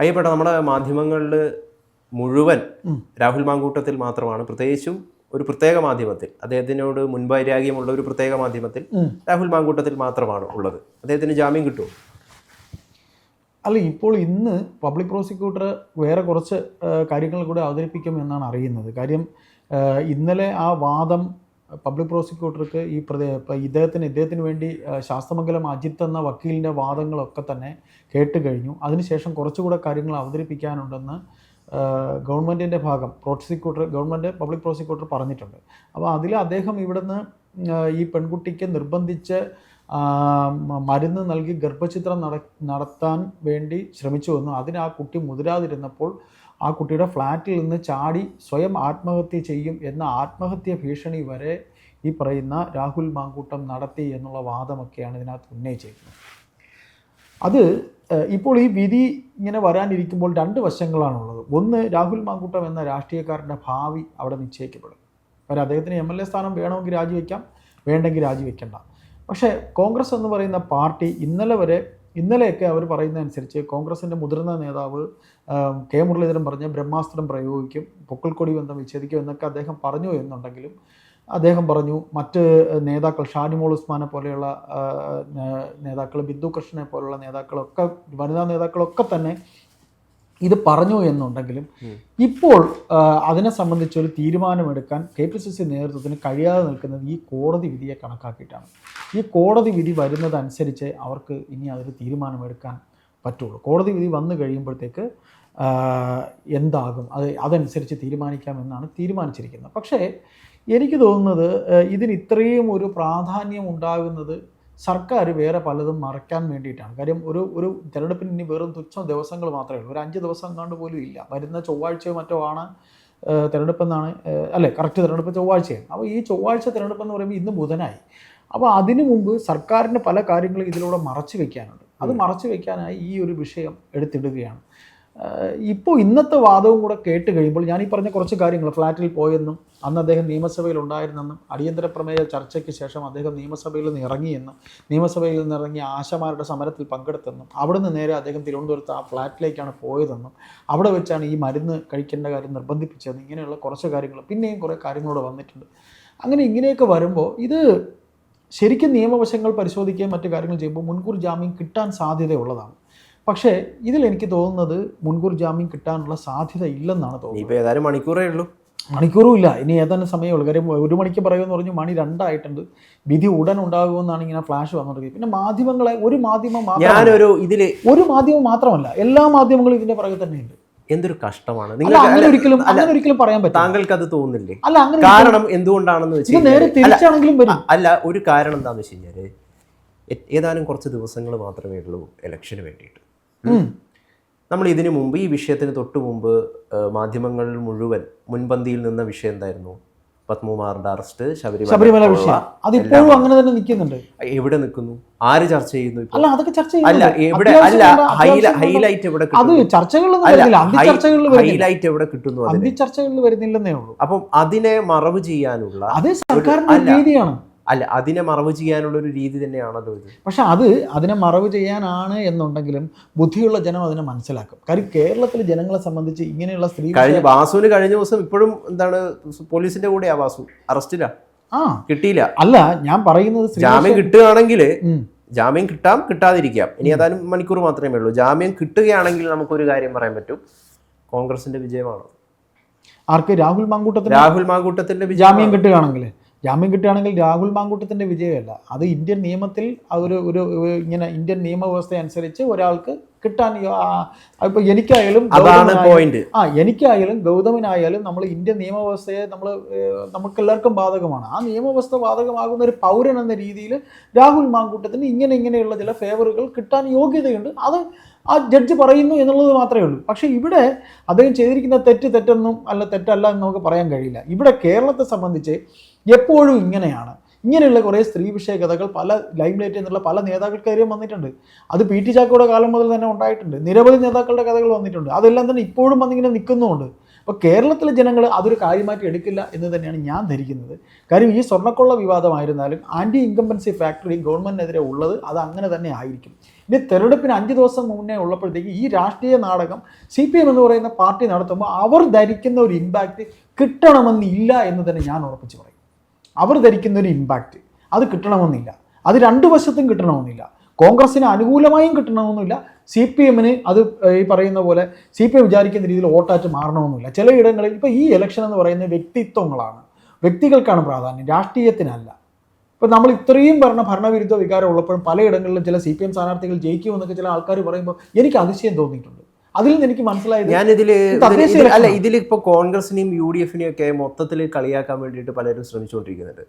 അയ്യപ്പെട്ട നമ്മുടെ മാധ്യമങ്ങളിൽ മുഴുവൻ രാഹുൽ മാങ്കൂട്ടത്തിൽ മാത്രമാണ്. പ്രത്യേകിച്ചും ഒരു പ്രത്യേക മാധ്യമത്തിൽ അദ്ദേഹത്തിനോട് മുൻവൈരാഗ്യമുള്ള ഒരു പ്രത്യേക മാധ്യമത്തിൽ രാഹുൽ മാങ്കൂട്ടത്തിൽ മാത്രമാണ് ഉള്ളത്. അദ്ദേഹത്തിന് ജാമ്യം കിട്ടുമോ? അല്ല ഇപ്പോൾ ഇന്ന് പബ്ലിക് പ്രോസിക്യൂട്ടർ വേറെ കുറച്ച് കാര്യങ്ങൾ കൂടെ അവതരിപ്പിക്കും എന്നാണ് അറിയുന്നത്. കാര്യം ഇന്നലെ ആ വാദം പബ്ലിക് പ്രോസിക്യൂട്ടർക്ക് ഈ പ്രദേ ഇദ്ദേഹത്തിന് ഇദ്ദേഹത്തിന് വേണ്ടി ശാസ്തമംഗലം അജിത്ത് എന്ന വക്കീലിന്റെ വാദങ്ങളൊക്കെ തന്നെ കേട്ട് കഴിഞ്ഞു. അതിനുശേഷം കുറച്ചുകൂടെ കാര്യങ്ങൾ അവതരിപ്പിക്കാനുണ്ടെന്ന് ഗവൺമെന്റിന്റെ ഭാഗം പ്രോസിക്യൂട്ടർ ഗവൺമെന്റ് പബ്ലിക് പ്രോസിക്യൂട്ടർ പറഞ്ഞിട്ടുണ്ട്. അപ്പോൾ അതിൽ അദ്ദേഹം ഇവിടുന്ന് ഈ പെൺകുട്ടിക്ക് നിർബന്ധിച്ച് മരുന്ന് നൽകി ഗർഭചിത്രം നട നടത്താൻ വേണ്ടി ശ്രമിച്ചു ശ്രമിച്ചുവെന്നും അതിന് ആ കുട്ടി മുതിരാതിരുന്നപ്പോൾ ആ കുട്ടിയുടെ ഫ്ലാറ്റിൽ നിന്ന് ചാടി സ്വയം ആത്മഹത്യ ചെയ്യും എന്ന ആത്മഹത്യ ഭീഷണി വരെ ഈ പറയുന്ന രാഹുൽ മാങ്കൂട്ടം നടത്തി എന്നുള്ള വാദമൊക്കെയാണ് ഇതിനകത്ത് ഉന്നയിച്ചിരിക്കുന്നത്. അത് ഇപ്പോൾ ഈ വിധി ഇങ്ങനെ വരാനിരിക്കുമ്പോൾ രണ്ട് വശങ്ങളാണുള്ളത്. ഒന്ന് രാഹുൽ മാങ്കൂട്ടം എന്ന രാഷ്ട്രീയക്കാരന്റെ ഭാവി അവിടെ നിശ്ചയിക്കപ്പെടും. കാര്യം അദ്ദേഹത്തിന് എം എൽ എ സ്ഥാനം വേണമെങ്കിൽ രാജിവെക്കാം വേണ്ടെങ്കിൽ രാജിവെക്കണ്ട. പക്ഷേ കോൺഗ്രസ് എന്ന് പറയുന്ന പാർട്ടി ഇന്നലെ വരെ ഇന്നലെയൊക്കെ അവർ പറയുന്നതനുസരിച്ച് കോൺഗ്രസിന്റെ മുതിർന്ന നേതാവ് കെ മുരളീധരൻ പറഞ്ഞ ബ്രഹ്മാസ്ത്രം പ്രയോഗിക്കും പൊക്കിൾക്കൊടി ബന്ധം വിച്ഛേദിക്കും എന്നൊക്കെ അദ്ദേഹം പറഞ്ഞു എന്നുണ്ടെങ്കിലും അദ്ദേഹം പറഞ്ഞു മറ്റ് നേതാക്കൾ ഷാനിമോൾ ഉസ്മാനെ പോലെയുള്ള നേതാക്കൾ ബിന്ദു കൃഷ്ണനെ പോലെയുള്ള നേതാക്കളൊക്കെ വനിതാ നേതാക്കളൊക്കെ തന്നെ ഇത് പറഞ്ഞു എന്നുണ്ടെങ്കിലും ഇപ്പോൾ അതിനെ സംബന്ധിച്ച് ഒരു തീരുമാനമെടുക്കാൻ കെ പി സി സി നേതൃത്വത്തിന് കഴിയാതെ നിൽക്കുന്നത് ഈ കോടതി വിധിയെ കണക്കാക്കിയിട്ടാണ്. ഈ കോടതി വിധി വരുന്നതനുസരിച്ച് അവർക്ക് ഇനി അതൊരു തീരുമാനമെടുക്കാൻ പറ്റുള്ളൂ. കോടതി വിധി വന്നു കഴിയുമ്പോഴത്തേക്ക് എന്താകും അത് അതനുസരിച്ച് തീരുമാനിക്കാമെന്നാണ് തീരുമാനിച്ചിരിക്കുന്നത്. പക്ഷേ എനിക്ക് തോന്നുന്നത് ഇതിന് ഇത്രയും ഒരു പ്രാധാന്യം ഉണ്ടാകുന്നത് സർക്കാർ വേറെ പലതും മറയ്ക്കാൻ വേണ്ടിയിട്ടാണ്. കാര്യം ഒരു ഒരു തിരഞ്ഞെടുപ്പിന് ഇനി വെറും തുച്ഛം ദിവസങ്ങൾ മാത്രമേ ഉള്ളൂ. ഒരു അഞ്ച് ദിവസം കണ്ട് പോലും ഇല്ല. വരുന്ന ചൊവ്വാഴ്ചയോ മറ്റോ ആണ് തിരഞ്ഞെടുപ്പെന്നാണ് അല്ലേ കറക്റ്റ് തിരഞ്ഞെടുപ്പ് ചൊവ്വാഴ്ചയാണ്. അപ്പോൾ ഈ ചൊവ്വാഴ്ച തിരഞ്ഞെടുപ്പ് എന്ന് പറയുമ്പോൾ ഇന്ന് ബുധനായി. അപ്പോൾ അതിനു മുമ്പ് സർക്കാരിന് പല കാര്യങ്ങളും ഇതിലൂടെ മറച്ചു വെക്കാനുണ്ട്. അത് മറച്ചു വെക്കാനായി ഈ ഒരു വിഷയം എടുത്തിടുകയാണ്. ഇപ്പോൾ ഇന്നത്തെ വാദവും കൂടെ കേട്ട് കഴിയുമ്പോൾ ഞാൻ ഈ പറഞ്ഞ കുറച്ച് കാര്യങ്ങൾ ഫ്ലാറ്റിൽ പോയെന്നും അന്ന് അദ്ദേഹം നിയമസഭയിൽ ഉണ്ടായിരുന്നെന്നും അടിയന്തര പ്രമേയ ചർച്ചയ്ക്ക് ശേഷം അദ്ദേഹം നിയമസഭയിൽ നിന്ന് ഇറങ്ങിയെന്നും നിയമസഭയിൽ നിന്ന് ഇറങ്ങി ആശമാരുടെ സമരത്തിൽ പങ്കെടുത്തെന്നും അവിടുന്ന് നേരെ അദ്ദേഹം തിരുവനന്തപുരത്ത് ആ ഫ്ലാറ്റിലേക്കാണ് പോയതെന്നും അവിടെ വെച്ചാണ് ഈ മരുന്ന് കഴിക്കേണ്ട കാര്യം നിർബന്ധിപ്പിച്ചതെന്നും ഇങ്ങനെയുള്ള കുറച്ച് കാര്യങ്ങൾ പിന്നെയും കുറേ കാര്യങ്ങളോട് വന്നിട്ടുണ്ട്. അങ്ങനെ ഇങ്ങനെയൊക്കെ വരുമ്പോൾ ഇത് ശരിക്കും നിയമവശങ്ങൾ പരിശോധിക്കുകയും മറ്റു കാര്യങ്ങൾ ചെയ്യുമ്പോൾ മുൻകൂർ ജാമ്യം കിട്ടാൻ സാധ്യതയുള്ളതാണ്. പക്ഷേ ഇതിൽ എനിക്ക് തോന്നുന്നത് മുൻകൂർ ജാമ്യം കിട്ടാനുള്ള സാധ്യത ഇല്ലെന്നാണ് തോന്നുന്നത്. ഏതായാലും മണിക്കൂറേ ഉള്ളൂ. മണിക്കൂറും ഇല്ല ഇനി ഏതാനും സമയമുള്ളൂ കാര്യം ഒരു മണിക്ക് പറയുമെന്ന് പറഞ്ഞു മണി രണ്ടായിട്ടുണ്ട്. വിധി ഉടൻ ഉണ്ടാകുമെന്നാണ് ഇങ്ങനെ ഫ്ലാഷ് വന്നുകൊണ്ടിരിക്കുന്നത് പിന്നെ മാധ്യമങ്ങളെ ഒരു മാധ്യമം ഞാനൊരു ഇതിൽ ഒരു മാധ്യമം മാത്രമല്ല എല്ലാ മാധ്യമങ്ങളും ഇതിന്റെ പുറകെ തന്നെയുണ്ട്. എന്തൊരു കഷ്ടമാണ്. നിങ്ങൾ അങ്ങനെ ഒരിക്കലും അങ്ങനെ ഒരിക്കലും പറയാൻ പറ്റും താങ്കൾക്ക് അത് തോന്നുന്നില്ലേ? അല്ല അങ്ങനെ കാരണം എന്തുകൊണ്ടാണെന്ന് വെച്ചാൽ നേരെ തിരിച്ചാണെങ്കിലും വരും. അല്ല ഒരു കാരണം എന്താണെന്ന് വെച്ച് കഴിഞ്ഞാൽ ഏതാനും കുറച്ച് ദിവസങ്ങൾ മാത്രമേ ഉള്ളൂ ഇലക്ഷന് വേണ്ടിയിട്ട്. നമ്മൾ ഇതിനു മുമ്പ് ഈ വിഷയത്തിന് തൊട്ട് മുമ്പ് മാധ്യമങ്ങൾ മാധ്യമങ്ങളിൽ മുഴുവൻ മുൻപന്തിയിൽ നിന്ന വിഷയം എന്തായിരുന്നു? പത്മകുമാറിന്റെ അറസ്റ്റ് ശബരിമല ശബരിമല വിഷയം. അതിപ്പോഴും അങ്ങനെ തന്നെ നിൽക്കുന്നുണ്ട്. എവിടെ നിൽക്കുന്നു? ആര് ചർച്ച ചെയ്യുന്നു അല്ല അതൊക്കെ ചർച്ച അല്ല എവിടെ? അല്ല. ഹൈലൈറ്റ് എവിടെ അത് ചർച്ചകളിൽ ഹൈലൈറ്റ് എവിടെ കിട്ടുന്നു ചർച്ചകളിൽ വരുന്നില്ലെന്നേ ഉള്ളൂ. അപ്പം അതിനെ മറവ് ചെയ്യാനുള്ള അതേ സർക്കാരിന്റെ രീതിയാണ്. അല്ല അതിനെ മറവ് ചെയ്യാനുള്ള ഒരു രീതി തന്നെയാണല്ലോ ഇത്. പക്ഷെ അത് അതിനെ മറവ് ചെയ്യാനാണ് എന്നുണ്ടെങ്കിലും ബുദ്ധിയുള്ള ജനം അതിനെ മനസ്സിലാക്കും. കാര്യം കേരളത്തിലെ ജനങ്ങളെ സംബന്ധിച്ച് ഇങ്ങനെയുള്ള സ്ത്രീ കഴിഞ്ഞ വാസുവിന് കഴിഞ്ഞ ദിവസം ഇപ്പോഴും എന്താണ് പോലീസിന്റെ കൂടെയാ വാസു. അറസ്റ്റിലാ. ആ. കിട്ടിയില്ല. അല്ല ഞാൻ പറയുന്നത് ജാമ്യം കിട്ടുകയാണെങ്കിൽ. ജാമ്യം കിട്ടാം കിട്ടാതിരിക്കാം. ഇനി ഏതാനും മണിക്കൂർ മാത്രമേ ഉള്ളൂ. ജാമ്യം കിട്ടുകയാണെങ്കിൽ നമുക്കൊരു കാര്യം പറയാൻ പറ്റും. കോൺഗ്രസിന്റെ വിജയമാണ്? ആർക്ക്? രാഹുൽ മാങ്കൂട്ടത്തിന് രാഹുൽ മാങ്കൂട്ടത്തിന്റെ ജാമ്യം കിട്ടുകയാണെങ്കിൽ ജാമ്യം കിട്ടുകയാണെങ്കിൽ രാഹുൽ മാങ്കൂട്ടത്തിന്റെ വിജയമല്ല. അത് ഇന്ത്യൻ നിയമത്തിൽ അതൊരു ഒരു ഒരു ഇങ്ങനെ ഇന്ത്യൻ നിയമവ്യവസ്ഥ അനുസരിച്ച് ഒരാൾക്ക് കിട്ടാൻ ഇപ്പോൾ എനിക്കായാലും അതാണ് പോയിന്റ് ആ എനിക്കായാലും ഗൗതമനായാലും നമ്മൾ ഇന്ത്യൻ നിയമവ്യവസ്ഥയെ നമ്മൾ നമുക്ക് എല്ലാവർക്കും ബാധകമാണ്. ആ നിയമവ്യവസ്ഥ ബാധകമാകുന്ന ഒരു പൗരൻ എന്ന രീതിയിൽ രാഹുൽ മാങ്കൂട്ടത്തിന് ഇങ്ങനെ ഇങ്ങനെയുള്ള ചില ഫേവറുകൾ കിട്ടാൻ യോഗ്യതയുണ്ട്. അത് ആ ജഡ്ജ് പറയുന്നു എന്നുള്ളത് മാത്രമേ ഉള്ളൂ. പക്ഷേ ഇവിടെ അദ്ദേഹം ചെയ്തിരിക്കുന്ന തെറ്റ് തെറ്റെന്നും അല്ല തെറ്റല്ല എന്ന് നമുക്ക് പറയാൻ കഴിയില്ല. ഇവിടെ കേരളത്തെ സംബന്ധിച്ച് എപ്പോഴും ഇങ്ങനെയാണ്. ഇങ്ങനെയുള്ള കുറേ സ്ത്രീ വിഷയ കഥകൾ പല ലൈം ലൈറ്റ് എന്നുള്ള പല നേതാക്കൾക്കാരെയും വന്നിട്ടുണ്ട്. അത് പി ടി ചാക്കോയുടെ കാലം മുതൽ തന്നെ ഉണ്ടായിട്ടുണ്ട്. നിരവധി നേതാക്കളുടെ കഥകൾ വന്നിട്ടുണ്ട്. അതെല്ലാം തന്നെ ഇപ്പോഴും വന്നിങ്ങനെ നിൽക്കുന്നുമുണ്ട്. അപ്പോൾ കേരളത്തിലെ ജനങ്ങൾ അതൊരു കാര്യമായിട്ട് എടുക്കില്ല എന്ന് തന്നെയാണ് ഞാൻ ധരിക്കുന്നത്. കാര്യം ഈ സ്വർണക്കൊള്ള വിവാദമായിരുന്നാലും ആന്റി ഇൻകംബൻസി ഫാക്ടറി ഗവൺമെന്റിനെതിരെ ഉള്ളത് അത് അങ്ങനെ തന്നെ ആയിരിക്കും. ഇനി തെരഞ്ഞെടുപ്പിന് അഞ്ച് ദിവസം മുന്നേ ഉള്ളപ്പോഴത്തേക്ക് ഈ രാഷ്ട്രീയ നാടകം സി പി എം എന്ന് പറയുന്ന പാർട്ടി നടത്തുമ്പോൾ അവർ ധരിക്കുന്ന ഒരു ഇമ്പാക്റ്റ് കിട്ടണമെന്നില്ല എന്ന് തന്നെ ഞാൻ ഉറപ്പിച്ചു പറയും. അവർ ധരിക്കുന്ന ഒരു ഇമ്പാക്റ്റ് അത് കിട്ടണമെന്നില്ല. അത് രണ്ടു വശത്തും കിട്ടണമെന്നില്ല. കോൺഗ്രസിന് അനുകൂലമായും കിട്ടണമെന്നില്ല. സി പി എമ്മിന് അത് ഈ പറയുന്ന പോലെ സി പി എം വിചാരിക്കുന്ന രീതിയിൽ വോട്ടാറ്റ് മാറണമെന്നില്ല. ചിലയിടങ്ങളിൽ ഇപ്പോൾ ഈ ഇലക്ഷൻ എന്ന് പറയുന്ന വ്യക്തിത്വങ്ങളാണ്. വ്യക്തികൾക്കാണ് പ്രാധാന്യം. രാഷ്ട്രീയത്തിനല്ല. ഇപ്പം നമ്മൾ ഇത്രയും പറഞ്ഞ ഭരണവിരുദ്ധ വികാരം ഉള്ളപ്പോഴും പലയിടങ്ങളിലും ചില സി പി എം സ്ഥാനാർത്ഥികൾ ജയിക്കുമെന്നൊക്കെ ചില ആൾക്കാർ പറയുമ്പോൾ എനിക്ക് അതിശയം തോന്നിയിട്ടുണ്ട്. അതിൽ നിന്ന് എനിക്ക് മനസ്സിലായത് ഇതിൽ അല്ല ഇതിലിപ്പോ ഇതിൽ കോൺഗ്രസിനെയും യു ഡി എഫിനെയും ഒക്കെ മൊത്തത്തിൽ കളിയാക്കാൻ വേണ്ടിയിട്ട് പലരും ശ്രമിച്ചുകൊണ്ടിരിക്കുന്നുണ്ട്.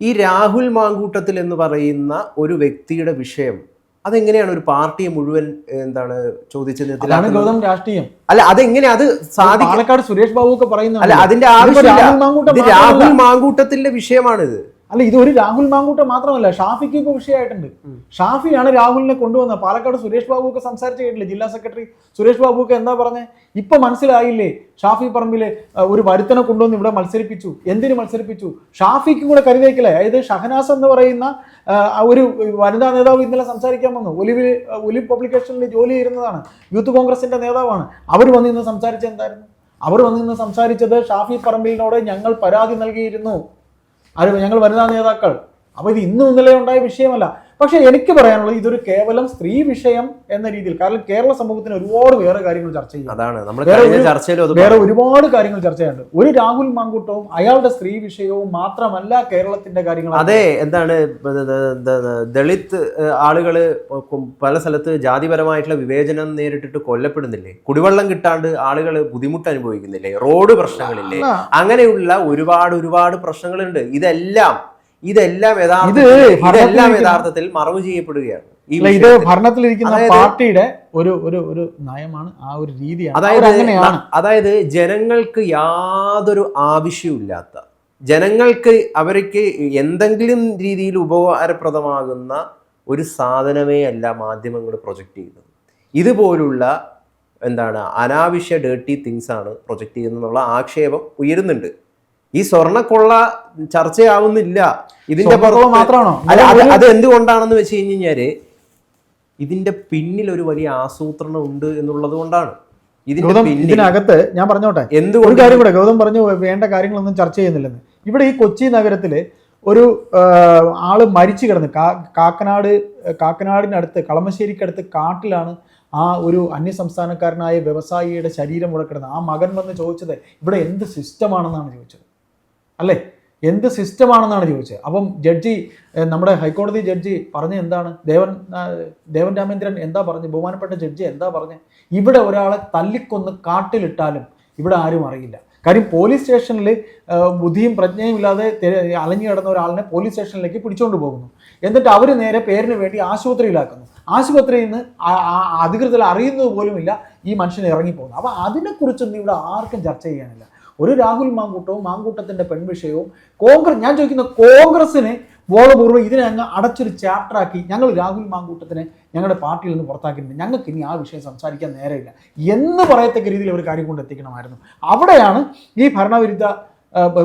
ഈ രാഹുൽ മാങ്കൂട്ടത്തിൽ എന്ന് പറയുന്ന ഒരു വ്യക്തിയുടെ വിഷയം അതെങ്ങനെയാണ് ഒരു പാർട്ടിയെ മുഴുവൻ എന്താണ് ചോദിച്ചത്? ഗൗതം രാഷ്ട്രീയം. അല്ല അതെങ്ങനെ അത് സാധിക്കും പാലക്കാട് സുരേഷ് ബാബു ഒക്കെ പറയുന്നത് അല്ല അതിന്റെ ആവശ്യം ആവശ്യമില്ല. രാഹുൽ മാങ്കൂട്ടത്തിന്റെ വിഷയമാണിത്. അല്ല ഇത് ഒരു രാഹുൽ മാങ്കൂട്ടം മാത്രമല്ല ഷാഫിക്ക് ഇപ്പോൾ വിഷയമായിട്ടുണ്ട്. ഷാഫിയാണ് രാഹുലിനെ കൊണ്ടുവന്നത്. പാലക്കാട് സുരേഷ് ബാബു ഒക്കെ സംസാരിച്ച് കേട്ടില്ലേ? ജില്ലാ സെക്രട്ടറി സുരേഷ് ബാബു ഒക്കെ എന്താ പറഞ്ഞത് ഇപ്പൊ മനസ്സിലായില്ലേ ഷാഫി പറമ്പിലെ ഒരു വരുത്തനെ കൊണ്ടുവന്ന് ഇവിടെ മത്സരിപ്പിച്ചു. എന്തിന് മത്സരിപ്പിച്ചു? ഷാഫിക്കും കൂടെ കരുതേക്കില്ലേ അതായത് ഷഹനാസ് എന്ന് പറയുന്ന ഒരു വനിതാ നേതാവ് ഇന്നലെ സംസാരിക്കാൻ വന്നു. ഒലിവിൽ ഒലിവ് പബ്ലിക്കേഷനിൽ ജോലി ചെയ്യുന്നതാണ്. യൂത്ത് കോൺഗ്രസിന്റെ നേതാവാണ്. അവർ വന്ന് ഇന്ന് സംസാരിച്ചത് എന്തായിരുന്നു അവർ വന്ന് ഇന്ന് സംസാരിച്ചത് ഷാഫി പറമ്പിലിനോട് ഞങ്ങൾ പരാതി നൽകിയിരുന്നു. ആര് ഞങ്ങൾ വനിതാ നേതാക്കൾ. അപ്പോൾ ഇത് ഇന്നും ഇന്നലെ ഉണ്ടായ വിഷയമല്ല. പക്ഷേ എനിക്ക് പറയാനുള്ളത് ഇതൊരു കേവലം സ്ത്രീ വിഷയം എന്ന രീതിയിൽ കാരണം കേരള സമൂഹത്തിന് ഒരുപാട് വേറെ കാര്യങ്ങൾ ചർച്ച ചെയ്യും അതാണ് നമ്മൾ വേറെ ഒരുപാട് കാര്യങ്ങൾ ചർച്ച ചെയ്യാനുണ്ട് ഒരു രാഹുൽ മാങ്കൂട്ടവും അയാളുടെ സ്ത്രീ വിഷയവും മാത്രമല്ല കേരളത്തിന്റെ കാര്യങ്ങൾ അതെ എന്താണ് ദളിത് ആളുകൾ പല സ്ഥലത്ത് ജാതിപരമായിട്ടുള്ള വിവേചനം നേരിട്ടിട്ട് കൊല്ലപ്പെടുന്നില്ലേ? കുടിവെള്ളം കിട്ടാണ്ട് ആളുകൾ ബുദ്ധിമുട്ട് അനുഭവിക്കുന്നില്ലേ? റോഡ് പ്രശ്നങ്ങളില്ലേ? അങ്ങനെയുള്ള ഒരുപാട് ഒരുപാട് പ്രശ്നങ്ങളുണ്ട്. ഇതെല്ലാം ഇതെല്ലാം ഇതെല്ലാം യഥാർത്ഥത്തിൽ മറവ് ചെയ്യപ്പെടുകയാണ് ഇത്. ഭരണത്തിലിരിക്കുന്ന അതായത് പാർട്ടിയുടെ ഒരു ഒരു ഒരു നയമാണ് ആ ഒരു രീതിയാണ്. അതായത് അങ്ങനെയാണ്. അതായത് ജനങ്ങൾക്ക് യാതൊരു ആവശ്യമില്ലാത്ത ജനങ്ങൾക്ക് അവർക്ക് എന്തെങ്കിലും രീതിയിൽ ഉപകാരപ്രദമാകുന്ന ഒരു സാധനമേ അല്ല മാധ്യമങ്ങൾ പ്രൊജക്റ്റ് ചെയ്യുന്നത്. ഇതുപോലുള്ള എന്താണ് അനാവശ്യ ഡേർട്ടി തിങ്സ് ആണ് പ്രൊജക്റ്റ് ചെയ്യുന്നുള്ള ആക്ഷേപം ഉയരുന്നുണ്ട്. ഈ സ്വർണക്കൊള്ള ചർച്ചയാവുന്നില്ല. ഇതിന്റെ പുറത്ത് മാത്രമാണോ? അല്ല അത് എന്തുകൊണ്ടാണെന്ന് വെച്ച് കഴിഞ്ഞ് കഴിഞ്ഞാൽ ഇതിന്റെ പിന്നിൽ ഒരു വലിയ ആസൂത്രണം ഉണ്ട് എന്നുള്ളത് കൊണ്ടാണ്. ഇതിന്റെ പിന്നിൽ ഇതിനകത്ത് ഞാൻ പറഞ്ഞോട്ടെ? ഒരു എന്തുകൊണ്ട് കാര്യം കൂടെ ഗൗതം പറഞ്ഞു വേണ്ട കാര്യങ്ങളൊന്നും ചർച്ച ചെയ്യുന്നില്ലെന്ന്. ഇവിടെ ഈ കൊച്ചി നഗരത്തിൽ ഒരു ആ, ആൾ മരിച്ചു കിടന്ന് കാ- കാക്കനാട് കാക്കനാടിനടുത്ത് കളമശ്ശേരിക്കടുത്ത് കാട്ടിലാണ് ആ ഒരു അന്യസംസ്ഥാനക്കാരനായ വ്യവസായിയുടെ ശരീരം ഇവിടെ കിടന്നത് ആ മകൻ വന്ന് ചോദിച്ചത് ഇവിടെ എന്ത് സിസ്റ്റമാണെന്നാണ് ചോദിച്ചത്? അല്ലേ? എന്ത് സിസ്റ്റമാണെന്നാണ് ചോദിച്ചത്. അപ്പം ജഡ്ജി നമ്മുടെ ഹൈക്കോടതി ജഡ്ജി പറഞ്ഞ എന്താണ്? ദേവൻ ദേവൻ രാമേന്ദ്രൻ എന്താ പറഞ്ഞ് ബഹുമാനപ്പെട്ട ജഡ്ജി എന്താ പറഞ്ഞ് ഇവിടെ ഒരാളെ തല്ലിക്കൊന്ന് കാട്ടിലിട്ടാലും ഇവിടെ ആരും അറിയില്ല. കാര്യം പോലീസ് സ്റ്റേഷനിൽ ബുദ്ധിയും പ്രജ്ഞയും ഇല്ലാതെ അലഞ്ഞു കിടന്ന ഒരാളിനെ പോലീസ് സ്റ്റേഷനിലേക്ക് പിടിച്ചുകൊണ്ട് പോകുന്നു. എന്നിട്ട് അവർ നേരെ പേരിന് വേണ്ടി ആശുപത്രിയിലാക്കുന്നു. ആശുപത്രിയിൽ നിന്ന് അധികൃതർ അറിയുന്നത് പോലുമില്ല ഈ മനുഷ്യൻ ഇറങ്ങിപ്പോകുന്നു. അപ്പോൾ അതിനെക്കുറിച്ചൊന്നും ഇവിടെ ആർക്കും ചർച്ച ചെയ്യാനില്ല. ഒരു രാഹുൽ മാങ്കൂട്ടവും മാങ്കൂട്ടത്തിന്റെ പെൺവിഷയവും കോൺഗ്രസ് ഞാൻ ചോദിക്കുന്ന കോൺഗ്രസിന് ബോധപൂർവം ഇതിനെ അങ്ങ് അടച്ചൊരു ചാപ്റ്റർ ആക്കി ഞങ്ങൾ രാഹുൽ മാങ്കൂട്ടത്തിനെ ഞങ്ങളുടെ പാർട്ടിയിൽ നിന്ന് പുറത്താക്കിയിട്ടുണ്ട്. ഞങ്ങൾക്ക് ഇനി ആ വിഷയം സംസാരിക്കാൻ നേരമില്ല. എന്ന് പറയത്തക്ക രീതിയിൽ ഒരു കാര്യം കൊണ്ട് എത്തിക്കണമായിരുന്നു. അവിടെയാണ് ഈ ഭരണവിരുദ്ധ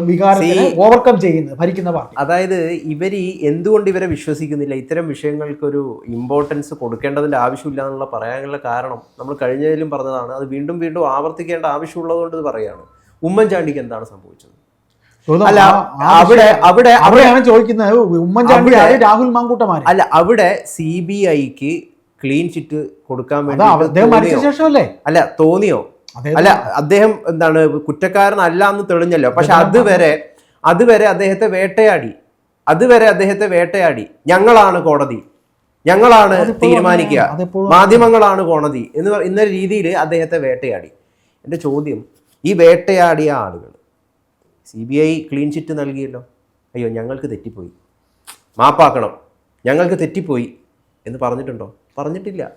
വികാരത്തിനെ ഓവർകം ചെയ്യുന്നത് ഭരിക്കുന്ന പാർട്ടി. അതായത് ഇവർ ഈ എന്തുകൊണ്ട് ഇവരെ വിശ്വസിക്കുന്നില്ല? ഇത്തരം വിഷയങ്ങൾക്കൊരു ഇമ്പോർട്ടൻസ് കൊടുക്കേണ്ടതിന്റെ ആവശ്യമില്ല എന്നുള്ള പറയാനുള്ള കാരണം നമ്മൾ കഴിഞ്ഞതിലും പറഞ്ഞതാണ്. അത് വീണ്ടും വീണ്ടും ആവർത്തിക്കേണ്ട ആവശ്യമുള്ളത് കൊണ്ട് ഇത് പറയാണ് ഉമ്മൻചാണ്ടിക്ക് എന്താണ് സംഭവിച്ചത്? അല്ല അവിടെ അവിടെ അവിടെ അവിടെയാണ് ചോദിക്കുന്നത്. ഉമ്മൻചാണ്ടി രാഹുൽ മാങ്കൂട്ടമാര്? അല്ല അവിടെ സി ബി ഐക്ക് ക്ലീൻ ചിറ്റ് കൊടുക്കാൻ വേണ്ടി അദ്ദേഹം മരിച്ച ശേഷമല്ലേ? അല്ല തോന്നിയോ? അല്ല അദ്ദേഹം എന്താണ് കുറ്റക്കാരനല്ല എന്ന് തെളിഞ്ഞല്ലോ. പക്ഷെ അതുവരെ അതുവരെ അദ്ദേഹത്തെ വേട്ടയാടി. അതുവരെ അദ്ദേഹത്തെ വേട്ടയാടി. ഞങ്ങളാണ് കോടതി. ഞങ്ങളാണ് തീരുമാനിക്കുക. മാധ്യമങ്ങളാണ് കോടതി. എന്ന് ഇന്ന രീതിയിൽ അദ്ദേഹത്തെ വേട്ടയാടി. എന്റെ ചോദ്യം ഈ വേട്ടയാടിയ ആളുകൾ. C B I clean chit നൽകിയല്ലോ. അയ്യോ ഞങ്ങൾക്ക് തെറ്റിപ്പോയി. മാപ്പാക്കണം. ഞങ്ങൾക്ക് തെറ്റിപ്പോയി എന്ന് പറഞ്ഞിട്ടുണ്ടോ? പറഞ്ഞിട്ടില്ല.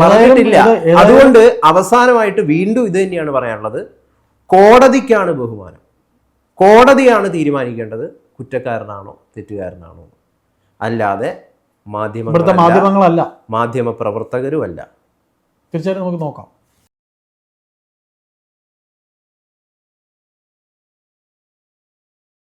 പറഞ്ഞിട്ടില്ല. അതുകൊണ്ട് അവസാനമായിട്ട് വീണ്ടും ഇത് തന്നെയാണ് പറയാനുള്ളത്. കോടതിക്കാണ് ബഹുമാനം. കോടതിയാണ് തീരുമാനിക്കേണ്ടത്. കുറ്റക്കാരനാണോ തെറ്റുകാരനാണോ. അല്ലാതെ മാധ്യമ മാധ്യമങ്ങളല്ല. മാധ്യമ പ്രവർത്തകരുമല്ല. തീർച്ചയായിട്ടും നമുക്ക് നോക്കാം.